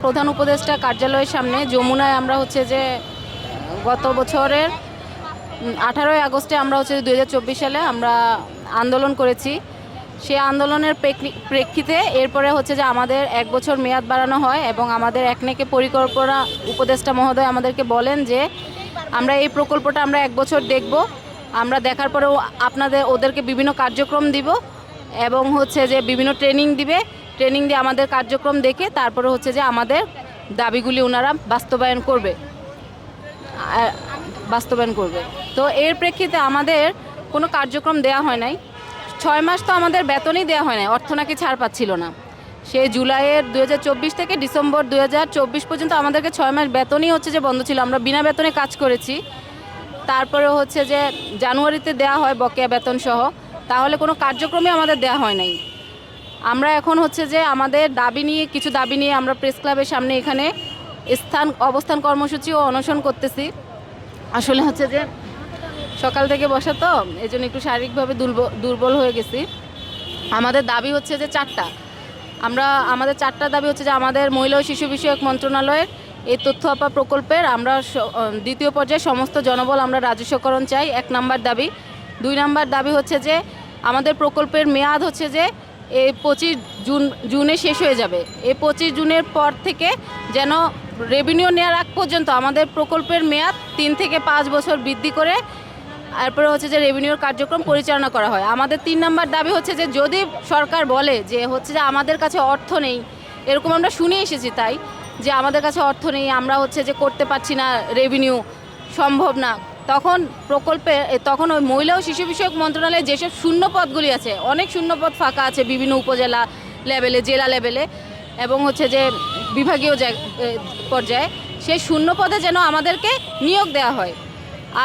প্রধান উপদেষ্টা কার্যালয়ের সামনে যমুনায় আমরা হচ্ছে যে গত বছরের আঠারোই আগস্টে আমরা হচ্ছে দু হাজার চব্বিশ সালে আমরা আন্দোলন করেছি। সেই আন্দোলনের প্রেক্ষি- প্রেক্ষিতে এরপরে হচ্ছে যে আমাদের এক বছর মেয়াদ বাড়ানো হয় এবং আমাদের একনেকে পরিকল্পনা উপদেষ্টা মহোদয় আমাদেরকে বলেন যে আমরা এই প্রকল্পটা আমরা এক বছর দেখব, আমরা দেখার পরেও আপনাদের, ওদেরকে বিভিন্ন কার্যক্রম দিব এবং হচ্ছে যে বিভিন্ন ট্রেনিং দিবে। ট্রেনিং দিয়ে আমাদের কার্যক্রম দেখে তারপরে হচ্ছে যে আমাদের দাবিগুলি ওনারা বাস্তবায়ন করবে। বাস্তবায়ন করবে। তো এর প্রেক্ষিতে আমাদের কোনো কার্যক্রম দেওয়া হয় নাই। ছয় মাস তো আমাদের বেতনই দেওয়া হয় নাই, অর্থ নাকি ছাড় পাচ্ছিল না। সে জুলাইয়ের দু হাজার চব্বিশ থেকে ডিসেম্বর দু হাজার চব্বিশ পর্যন্ত আমাদেরকে ছয় মাস বেতনই হচ্ছে যে বন্ধ ছিল। আমরা বিনা বেতনে কাজ করেছি। তারপরে হচ্ছে যে জানুয়ারিতে দেওয়া হয় বকেয়া বেতন সহ তাহলে কোনো কার্যক্রমই আমাদের দেওয়া হয় নাই। আমরা এখন হচ্ছে যে আমাদের দাবি নিয়ে, কিছু দাবি নিয়ে আমরা প্রেস ক্লাবের সামনে এখানে স্থান, অবস্থান কর্মসূচি ও অনশন করতেছি। আসলে হচ্ছে যে সকাল থেকে বসা তো এই জন্য একটু শারীরিকভাবে দুর্বল দুর্বল হয়ে গেছি। আমাদের দাবি হচ্ছে যে চারটা। আমরা, আমাদের চারটা দাবি হচ্ছে যে আমাদের মহিলা ও শিশু বিষয়ক মন্ত্রণালয়ের এই তথ্য আপা প্রকল্পের আমরা দ্বিতীয় পর্যায়ে সমস্ত জনবল আমরা রাজস্বকরণ চাই, এক নাম্বার দাবি। দুই নাম্বার দাবি হচ্ছে যে আমাদের প্রকল্পের মেয়াদ হচ্ছে যে এই পঁচিশ জুন, জুনে শেষ হয়ে যাবে। এই পঁচিশ জুনের পর থেকে যেন রেভিনিউ নেওয়ার আগ পর্যন্ত আমাদের প্রকল্পের মেয়াদ তিন থেকে পাঁচ বছর বৃদ্ধি করে, তারপরে হচ্ছে যে রেভিনিউর কার্যক্রম পরিচালনা করা হয়। আমাদের তিন নম্বর দাবি হচ্ছে যে যদি সরকার বলে যে হচ্ছে যে আমাদের কাছে অর্থ নেই, এরকম আমরা শুনে এসেছি তাই, যে আমাদের কাছে অর্থ নেই, আমরা হচ্ছে যে করতে পারছি না রেভিনিউ সম্ভব না। তখন প্রকল্পে তখন ওই মহিলা ও শিশু বিষয়ক মন্ত্রণালয়ে যেসব শূন্য পদগুলি আছে, অনেক শূন্য পদ ফাঁকা আছে বিভিন্ন উপজেলা লেভেলে, জেলা লেভেলে, এবং হচ্ছে যে বিভাগীয় পর্যায়ে, সেই শূন্য পদে যেন আমাদেরকে নিয়োগ দেওয়া হয়।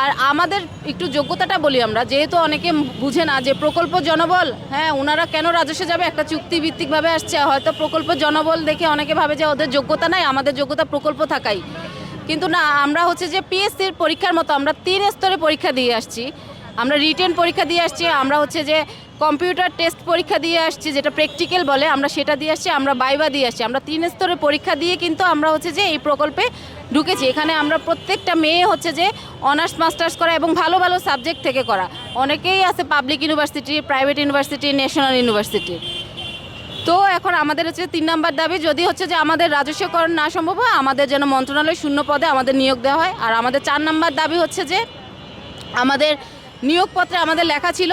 আর আমাদের একটু যোগ্যতাটা বলি আমরা, যেহেতু অনেকে বুঝে না যে প্রকল্প জনবল হ্যাঁ ওনারা কেন রাজস্বে যাবে, একটা চুক্তিভিত্তিকভাবে আসছে, হয়তো প্রকল্প জনবল দেখে অনেকে ভাবে যে ওদের যোগ্যতা নাই, আমাদের যোগ্যতা প্রকল্প থাকাই। কিন্তু না, আমরা হচ্ছে যে পিএসসির পরীক্ষার মতো আমরা তিন স্তরে পরীক্ষা দিয়ে আসছি। আমরা রিটেন পরীক্ষা দিয়ে আসছি, আমরা হচ্ছে যে কম্পিউটার টেস্ট পরীক্ষা দিয়ে আসছি, যেটা প্র্যাকটিক্যাল বলে, আমরা সেটা দিয়ে আসছি, আমরা বাইবা দিয়ে আসছি। আমরা তিন স্তরে পরীক্ষা দিয়ে কিন্তু আমরা হচ্ছে যে এই প্রকল্পে ঢুকেছি। এখানে আমরা প্রত্যেকটা মেয়ে হচ্ছে যে অনার্স, মাস্টার্স করা এবং ভালো ভালো সাবজেক্ট থেকে করা। অনেকেই আছে public university private university national university তো এখন আমাদের হচ্ছে তিন নাম্বার দাবি, যদি হচ্ছে যে আমাদের রাজস্বকরণ না সম্ভব হয়, আমাদের যেন মন্ত্রণালয় শূন্য পদে আমাদের নিয়োগ দেওয়া হয়। আর আমাদের চার নাম্বার দাবি হচ্ছে যে আমাদের নিয়োগপত্রে আমাদের লেখা ছিল,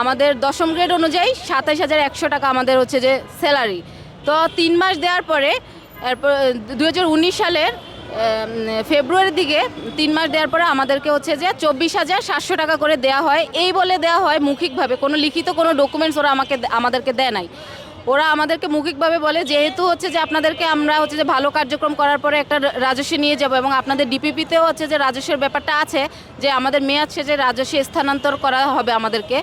আমাদের দশম গ্রেড অনুযায়ী সাতাইশ হাজার একশো টাকা আমাদের হচ্ছে যে স্যালারি। তো তিন মাস দেওয়ার পরে, এরপর দু উনিশ সালের ফেব্রুয়ারির দিকে তিন মাস দেওয়ার পরে আমাদেরকে হচ্ছে যে চব্বিশ হাজার সাতশো টাকা করে দেওয়া হয়। এই বলে দেওয়া হয় মৌখিকভাবে, কোনো লিখিত কোনো ডকুমেন্টস ওরা আমাকে, আমাদেরকে দেয় নাই। ওরা আমাদেরকে মৌখিকভাবে বলে, যেহেতু হচ্ছে যে আপনাদেরকে আমরা হচ্ছে যে ভালো কার্যক্রম করার পরে একটা রাজস্ব নিয়ে যাব এবং আপনাদের ডিপিপিতেও হচ্ছে যে রাজস্বের ব্যাপারটা আছে, যে আমাদের মেয়াদ শেষে রাজস্বে স্থানান্তর করা হবে আমাদেরকে।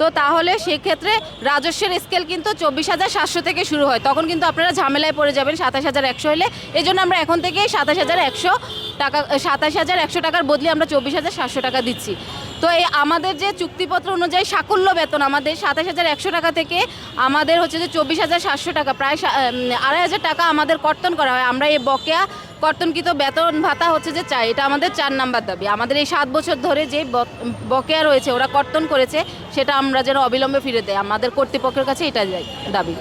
তো তাহলে সেক্ষেত্রে রাজস্বের স্কেল কিন্তু চব্বিশ হাজার সাতশো থেকে শুরু হয়। তখন কিন্তু আপনারা ঝামেলায় পড়ে যাবেন, সাতাশ হাজার একশো হলে। এই জন্য আমরা এখন থেকেই সাতাশ হাজার একশো টাকা, সাতাশ হাজার একশো টাকার বদলে আমরা চব্বিশ হাজার সাতশো টাকা দিচ্ছি। তো এই আমাদের যে চুক্তিপত্র অনুযায়ী সাকুল্য বেতন আমাদের সাতাশ হাজার একশো টাকা থেকে আমাদের হচ্ছে যে চব্বিশ হাজার সাতশো টাকা, প্রায় আড়াই হাজার টাকা আমাদের কর্তন করা হয়। আমরা এই বকেয়া কর্তনকৃত বেতন ভাতা হচ্ছে যে চাই, এটা আমাদের চার নাম্বার দাবি। আমাদের এই সাত বছর ধরে যে বকেয়া রয়েছে, ওরা কর্তন করেছে, সেটা আমরা যেন অবিলম্বে ফিরে দেয় আমাদের কর্তৃপক্ষের কাছে এটা দাবি।